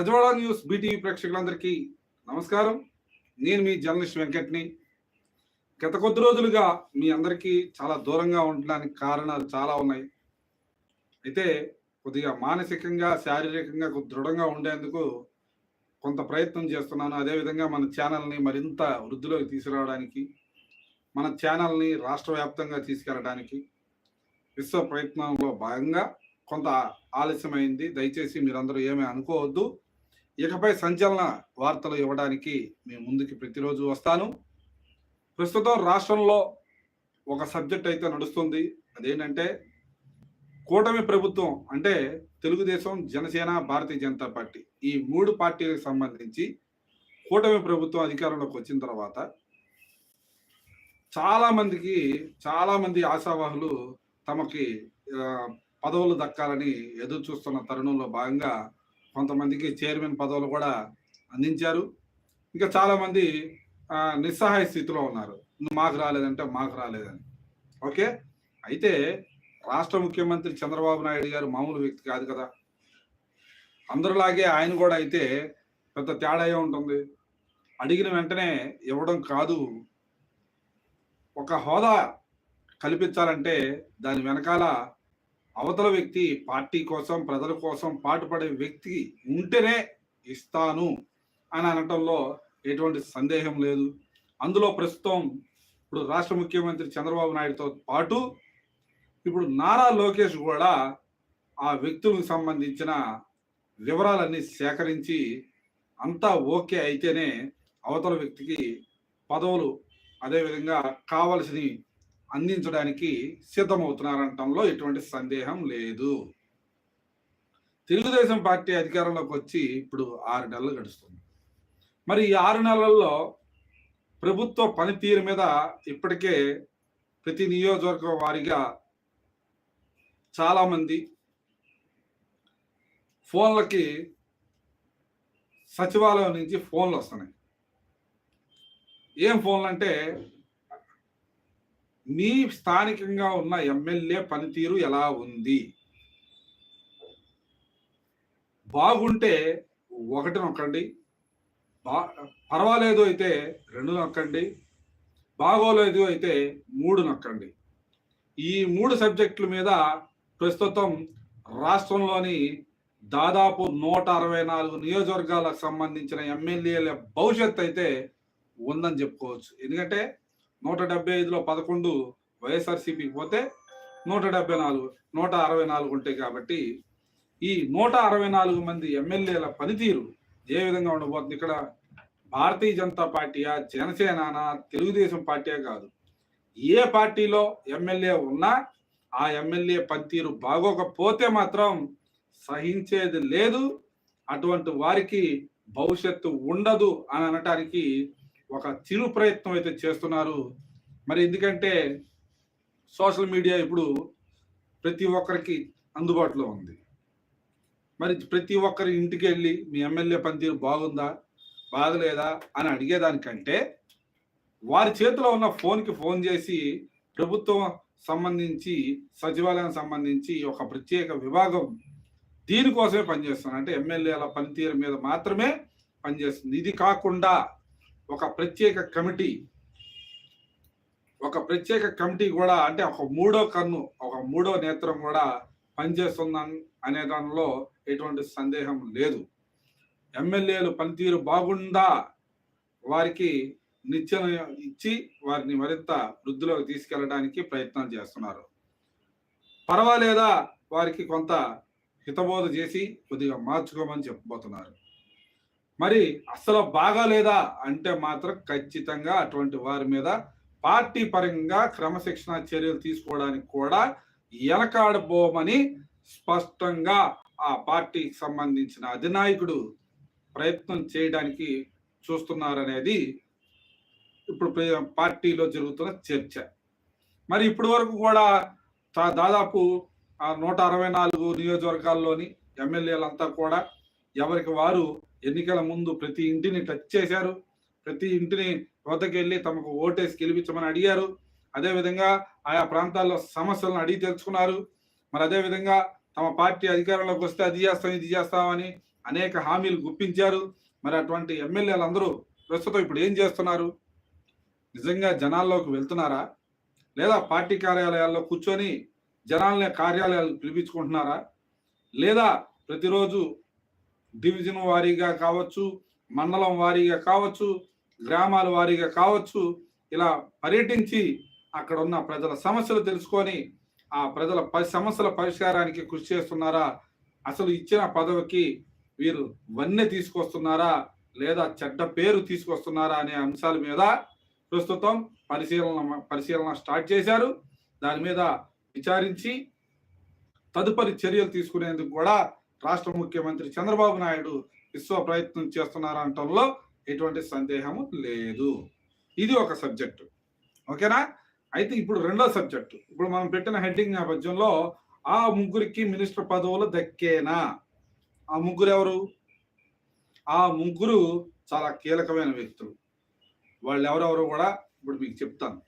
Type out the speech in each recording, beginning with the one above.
Gajawada news BTV ప్రేక్షకులందరికీ నమస్కారం. నేను మీ జర్నలిస్ట్ వెంకట్ని. గత కొద్ది రోజులుగా మీ అందరికీ చాలా దూరంగా ఉండడానికి కారణాలు చాలా ఉన్నాయి. అయితే కొద్దిగా మానసికంగా శారీరకంగా దృఢంగా ఉండేందుకు కొంత ప్రయత్నం చేస్తున్నాను. అదేవిధంగా మన ఛానల్ని మరింత వృద్ధిలోకి తీసుకురావడానికి మన ఛానల్ని రాష్ట్ర వ్యాప్తంగా తీసుకెళ్ళడానికి విశ్వ ప్రయత్నంలో భాగంగా కొంత ఆలస్యమైంది. దయచేసి మీరందరూ ఏమీ అనుకోవద్దు. ఇకపై సంచలన వార్తలు ఇవ్వడానికి మేము ముందుకి ప్రతిరోజు వస్తాను. ప్రస్తుతం రాష్ట్రంలో ఒక సబ్జెక్ట్ అయితే నడుస్తుంది. అదేంటంటే కూటమి ప్రభుత్వం అంటే తెలుగుదేశం జనసేన భారతీయ జనతా పార్టీ ఈ మూడు పార్టీలకు సంబంధించి కూటమి ప్రభుత్వం అధికారంలోకి వచ్చిన తర్వాత చాలామందికి చాలామంది ఆశావాహులు తమకి పదవులు దక్కాలని ఎదురు చూస్తున్న తరుణంలో భాగంగా కొంతమందికి చైర్మన్ పదవులు కూడా అందించారు. ఇంకా చాలామంది నిస్సహాయ స్థితిలో ఉన్నారు. మాకు రాలేదంటే మాకు రాలేదని. ఓకే? అయితే రాష్ట్ర ముఖ్యమంత్రి చంద్రబాబు నాయుడు గారు మామూలు వ్యక్తి కాదు కదా. అందరిలాగే ఆయన కూడా అయితే పెద్ద తేడా ఉంటుంది? అడిగిన వెంటనే ఇవ్వడం కాదు. ఒక హోదా కల్పించాలంటే దాని వెనకాల అవతల వ్యక్తి పార్టీ కోసం ప్రజల కోసం పాటుపడే వ్యక్తి ఉంటేనే ఇస్తాను అని అనటంలో ఎటువంటి సందేహం లేదు. అందులో ప్రస్తుతం ఇప్పుడు రాష్ట్ర ముఖ్యమంత్రి చంద్రబాబు నాయుడుతో పాటు ఇప్పుడు నారా లోకేష్ కూడా ఆ వ్యక్తులకు సంబంధించిన వివరాలన్నీ సేకరించి అంతా ఓకే అయితేనే అవతల వ్యక్తికి పదవులు అదేవిధంగా కావలసినవి అందించడానికి సిద్ధమవుతున్నారనటంలో ఎటువంటి సందేహం లేదు. తెలుగుదేశం పార్టీ అధికారంలోకి వచ్చి ఇప్పుడు ఆరు నెలలు గడుస్తుంది. మరి ఈ ఆరు నెలల్లో ప్రభుత్వ పనితీరు మీద ఇప్పటికే ప్రతి నియోజకవర్గ వారీగా చాలామంది ఫోన్లకి సచివాలయం నుంచి ఫోన్లు వస్తున్నాయి. ఏం ఫోన్లు అంటే మీ స్థానికంగా ఉన్న ఎమ్మెల్యే పనితీరు ఎలా ఉంది? బాగుంటే ఒకటి నొక్కండి. బా పర్వాలేదు అయితే రెండు నొక్కండి. బాగోలేదు అయితే మూడు నొక్కండి. ఈ మూడు సబ్జెక్టుల మీద ప్రస్తుతం రాష్ట్రంలోని దాదాపు నూట అరవై నాలుగు నియోజకవర్గాలకు సంబంధించిన ఎమ్మెల్యేల భవిష్యత్ అయితే ఉందని చెప్పుకోవచ్చు. ఎందుకంటే నూట డెబ్బై ఐదులో పదకొండు వైఎస్ఆర్సీపీకి పోతే నూట డెబ్బై నాలుగు నూట అరవై నాలుగు ఉంటాయి కాబట్టి ఈ నూట అరవై నాలుగు మంది ఎమ్మెల్యేల పనితీరు ఏ విధంగా ఉండబోతుంది? ఇక్కడ భారతీయ జనతా పార్టీయా జనసేన తెలుగుదేశం పార్టీయా కాదు. ఏ పార్టీలో ఎమ్మెల్యే ఉన్నా ఆ ఎమ్మెల్యే పనితీరు బాగోకపోతే మాత్రం సహించేది లేదు. అటువంటి వారికి భవిష్యత్తు ఉండదు అని అనటానికి ఒక చిరు ప్రయత్నం అయితే చేస్తున్నారు. మరి ఎందుకంటే సోషల్ మీడియా ఇప్పుడు ప్రతి ఒక్కరికి అందుబాటులో ఉంది. మరి ప్రతి ఒక్కరి ఇంటికి వెళ్ళి మీ ఎమ్మెల్యే పనితీరు బాగుందా బాగలేదా అని అడిగేదానికంటే వారి చేతిలో ఉన్న ఫోన్కి ఫోన్ చేసి ప్రభుత్వం సంబంధించి సచివాలయం సంబంధించి ఒక ప్రత్యేక విభాగం దీనికోసమే పనిచేస్తుంది అంటే ఎమ్మెల్యేల పనితీరు మీద మాత్రమే పనిచేస్తుంది. ఇది కాకుండా ఒక ప్రత్యేక కమిటీ. ఒక ప్రత్యేక కమిటీ కూడా అంటే ఒక మూడో కన్ను ఒక మూడో నేత్రం కూడా పనిచేస్తుందని అనే దానిలో ఎటువంటి సందేహం లేదు. ఎమ్మెల్యేలు పనితీరు బాగుందా? వారికి నిత్యం ఇచ్చి వారిని మరింత వృద్ధిలోకి తీసుకెళ్ళడానికి ప్రయత్నం చేస్తున్నారు. పర్వాలేదా? వారికి కొంత హితబోధ చేసి కొద్దిగా మార్చుకోమని చెప్పబోతున్నారు. మరి అసలు బాగాలేదా అంటే మాత్రం ఖచ్చితంగా అటువంటి వారి మీద పార్టీ పరంగా క్రమశిక్షణ చర్యలు తీసుకోవడానికి కూడా ఎనకాడబోమని స్పష్టంగా ఆ పార్టీకి సంబంధించిన అధినాయకుడు ప్రయత్నం చేయడానికి చూస్తున్నారనేది ఇప్పుడు పార్టీలో జరుగుతున్న చర్చ. మరి ఇప్పటి వరకు కూడా దాదాపు నూట అరవై నాలుగు నియోజకవర్గాల్లోని ఎమ్మెల్యేలంతా కూడా ఎవరికి వారు ఎన్నికల ముందు ప్రతి ఇంటిని టచ్ చేశారు. ప్రతి ఇంటిని వద్దకెళ్ళి తమకు ఓటేసి గెలిపించమని అడిగారు. అదేవిధంగా ఆయా ప్రాంతాల్లో సమస్యలను అడిగి తెలుసుకున్నారు. మరి అదేవిధంగా తమ పార్టీ అధికారంలోకి వస్తే అది చేస్తాం ఇది చేస్తామని అనేక హామీలు గుప్పించారు. మరి అటువంటి ఎమ్మెల్యేలు అందరూ ప్రస్తుతం ఇప్పుడు ఏం చేస్తున్నారు? నిజంగా జనాల్లోకి వెళ్తున్నారా? లేదా పార్టీ కార్యాలయాల్లో కూర్చొని జనాల్ని కార్యాలయాలు పిలిపించుకుంటున్నారా? లేదా ప్రతిరోజు డివిజన్ వారీగా కావచ్చు మండలం వారీగా కావచ్చు గ్రామాల వారీగా కావచ్చు ఇలా పర్యటించి అక్కడ ఉన్న ప్రజల సమస్యలు తెలుసుకొని ఆ ప్రజల ప- సమస్యల పరిష్కారానికి కృషి చేస్తున్నారా? అసలు ఇచ్చిన పదవికి వీరు వన్నె తీసుకొస్తున్నారా? లేదా చెడ్డ పేరు తీసుకొస్తున్నారా అనే అంశాల మీద ప్రస్తుతం పరిశీలన పరిశీలన స్టార్ట్ చేశారు. దాని మీద విచారించి తదుపరి చర్యలు తీసుకునేందుకు కూడా రాష్ట్ర ముఖ్యమంత్రి చంద్రబాబు నాయుడు విశ్వ ప్రయత్నం చేస్తున్నారంటంలో ఎటువంటి సందేహము లేదు. ఇది ఒక సబ్జెక్టు. ఓకేనా? అయితే ఇప్పుడు రెండో సబ్జెక్టు. ఇప్పుడు మనం పెట్టిన హెడ్డింగ్ నేపథ్యంలో ఆ ముగ్గురికి మినిస్టర్ పదవులు దక్కేనా? ఆ ముగ్గురు ఎవరు? ఆ ముగ్గురు చాలా కీలకమైన వ్యక్తులు. వాళ్ళు ఎవరెవరో కూడా ఇప్పుడు మీకు చెప్తాను.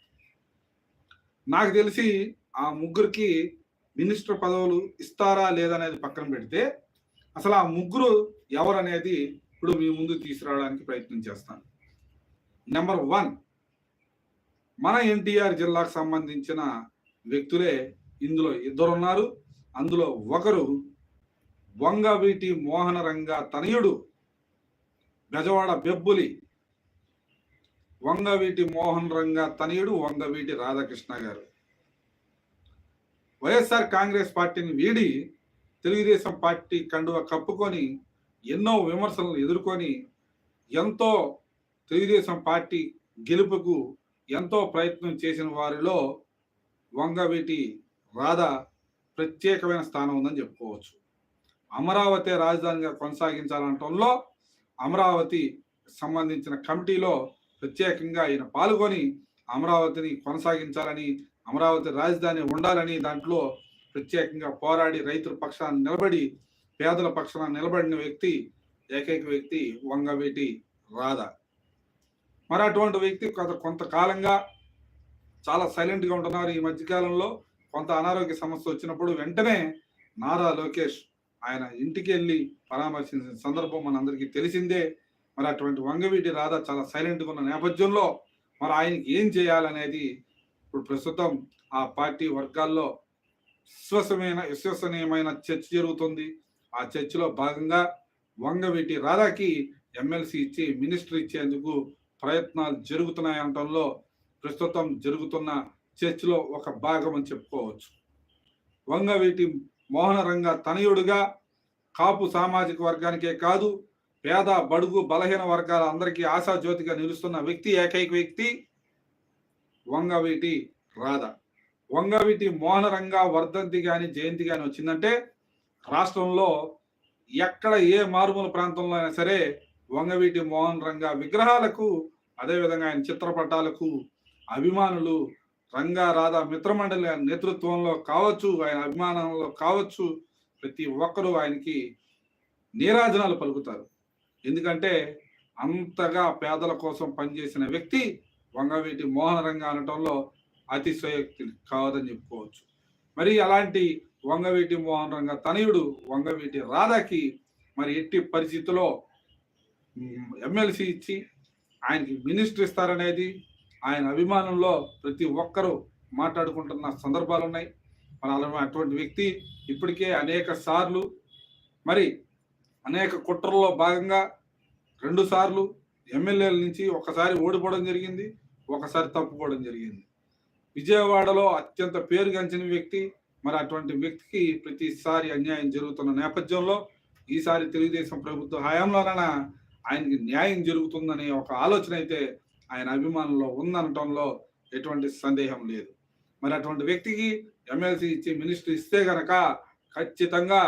నాకు తెలిసి ఆ ముగ్గురికి మినిస్టర్ పదవులు ఇస్తారా లేదనేది పక్కన పెడితే అసలు ఆ ముగ్గురు ఎవరనేది ఇప్పుడు మీ ముందు తీసుకురావడానికి ప్రయత్నం చేస్తాను. నెంబర్ వన్ మన ఎన్టీఆర్ జిల్లాకు సంబంధించిన వ్యక్తులే ఇందులో ఇద్దరు ఉన్నారు అందులో ఒకరు వంగవీటి మోహన రంగ తనయుడు బెజవాడ బెబ్బులి. వంగవీటి మోహన్ రంగ తనయుడు వంగవీటి రాధాకృష్ణ గారు. వైఎస్ఆర్ కాంగ్రెస్ పార్టీని వీడి తెలుగుదేశం పార్టీ కండువ కప్పుకొని ఎన్నో విమర్శలను ఎదుర్కొని ఎంతో తెలుగుదేశం పార్టీ గెలుపుకు ఎంతో ప్రయత్నం చేసిన వారిలో వంగవీటి రాధ ప్రత్యేకమైన స్థానం ఉందని చెప్పుకోవచ్చు. అమరావతి రాజధానిగా కొనసాగించాలనటంలో అమరావతి సంబంధించిన కమిటీలో ప్రత్యేకంగా ఆయన పాల్గొని అమరావతిని కొనసాగించాలని అమరావతి రాజధాని ఉండాలని దాంట్లో ప్రత్యేకంగా పోరాడి రైతుల పక్షాన నిలబడి పేదల పక్షాన నిలబడిన వ్యక్తి ఏకైక వ్యక్తి వంగవీటి రాధ. మరి అటువంటి వ్యక్తి కొంత కొంతకాలంగా చాలా సైలెంట్గా ఉంటున్నారు ఈ మధ్యకాలంలో. కొంత అనారోగ్య సమస్య వచ్చినప్పుడు వెంటనే నారా లోకేష్ ఆయన ఇంటికి వెళ్ళి పరామర్శించిన సందర్భం మనందరికీ తెలిసిందే. మరి అటువంటి వంగవీటి రాధ చాలా సైలెంట్గా ఉన్న నేపథ్యంలో మరి ఆయనకి ఏం చేయాలనేది ఇప్పుడు ప్రస్తుతం ఆ పార్టీ వర్గాల్లో విశ్వసమైన విశ్వసనీయమైన చర్చ జరుగుతుంది. ఆ చర్చలో భాగంగా వంగవీటి రాధాకి ఎమ్మెల్సీ ఇచ్చి మినిస్టర్ ఇచ్చేందుకు ప్రయత్నాలు జరుగుతున్నాయి అనటంలో ప్రస్తుతం జరుగుతున్న చర్చలో ఒక భాగం అని చెప్పుకోవచ్చు. వంగవీటి మోహన రంగ తనయుడుగా కాపు సామాజిక వర్గానికే కాదు పేద బడుగు బలహీన వర్గాల అందరికీ ఆశాజ్యోతిగా నిలుస్తున్న వ్యక్తి ఏకైక వ్యక్తి వంగవీటి రాధ. వంగవీటి మోహనరంగా వర్ధంతి కానీ జయంతి కానీ వచ్చిందంటే రాష్ట్రంలో ఎక్కడ ఏ మారుమూల ప్రాంతంలో అయినా సరే వంగవీటి మోహన్ రంగ విగ్రహాలకు అదేవిధంగా ఆయన చిత్రపటాలకు అభిమానులు రంగా రాధా మిత్రమండలి నేతృత్వంలో కావచ్చు ఆయన అభిమానంలో కావచ్చు ప్రతి ఒక్కరూ ఆయనకి నీరాజనాలు పలుకుతారు. ఎందుకంటే అంతగా పేదల కోసం పనిచేసిన వ్యక్తి వంగవీటి మోహనరంగ అనటంలో అతిశయోక్తి కావదని చెప్పుకోవచ్చు. మరి అలాంటి వంగవీటి మోహన్ రంగ తనయుడు వంగవీటి రాధాకి మరి ఎట్టి పరిస్థితిలో ఎమ్మెల్సీ ఇచ్చి ఆయనకి మినిస్టర్ ఇస్తారనేది ఆయన అభిమానంలో ప్రతి ఒక్కరూ మాట్లాడుకుంటున్న సందర్భాలు ఉన్నాయి. మరి అలా అటువంటి వ్యక్తి ఇప్పటికే అనేక సార్లు మరి అనేక కుట్రల్లో భాగంగా రెండు సార్లు ఎమ్మెల్యేల నుంచి ఒకసారి ఓడిపోవడం జరిగింది. ఒకసారి తప్పుకోవడం జరిగింది. విజయవాడలో అత్యంత పేరుగాంచిన వ్యక్తి మరి అటువంటి వ్యక్తికి ప్రతిసారి అన్యాయం జరుగుతున్న నేపథ్యంలో ఈసారి తెలుగుదేశం ప్రభుత్వ హయాంలోనైనా ఆయనకి న్యాయం జరుగుతుందనే ఒక ఆలోచన అయితే ఆయన అభిమానుల్లో ఉందనటంలో ఎటువంటి సందేహం లేదు. మరి అటువంటి వ్యక్తికి ఎమ్మెల్సీ ఇచ్చి మినిస్టర్ ఇస్తే గనక ఖచ్చితంగా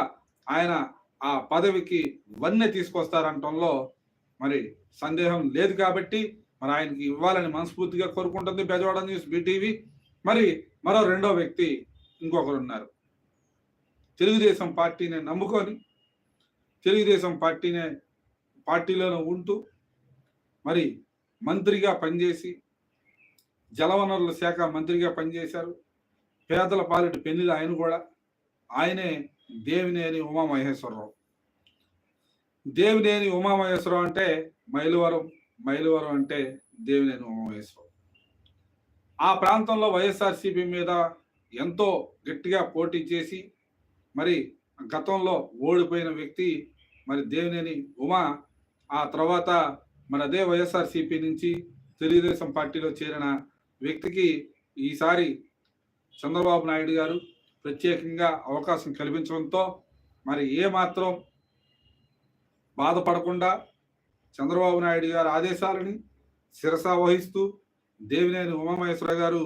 ఆయన ఆ పదవికి వన్నె తీసుకొస్తారంటంలో మరి సందేహం లేదు కాబట్టి మరి ఆయనకి ఇవ్వాలని మనస్ఫూర్తిగా కోరుకుంటుంది బెజవాడ న్యూస్ బీటీవీ. మరి మరో రెండో వ్యక్తి ఇంకొకరు ఉన్నారు. తెలుగుదేశం పార్టీని నమ్ముకొని తెలుగుదేశం పార్టీనే పార్టీలోనే ఉంటూ మరి మంత్రిగా పనిచేసి జలవనరుల శాఖ మంత్రిగా పనిచేశారు. పేదల పాలిటి పెళ్ళిలు ఆయన కూడా ఆయనే దేవినేని ఉమామహేశ్వరరావు. దేవినేని ఉమామహేశ్వరరావు అంటే మైలవరం మైలవరం అంటే దేవినేని ఉమామహేశ్వరం. ఆ ప్రాంతంలో వైఎస్ఆర్సీపీ మీద ఎంతో గట్టిగా పోటీ చేసి మరి గతంలో ఓడిపోయిన వ్యక్తి మరి దేవినేని ఉమా ఆ తర్వాత మరి అదే వైఎస్ఆర్సీపీ నుంచి తెలుగుదేశం పార్టీలో చేరిన వ్యక్తికి ఈసారి చంద్రబాబు నాయుడు గారు ప్రత్యేకంగా అవకాశం కల్పించడంతో మరి ఏ మాత్రం బాధపడకుండా చంద్రబాబు నాయుడు గారి ఆదేశాలని శిరస వహిస్తూ దేవినేని ఉమామహేశ్వర గారు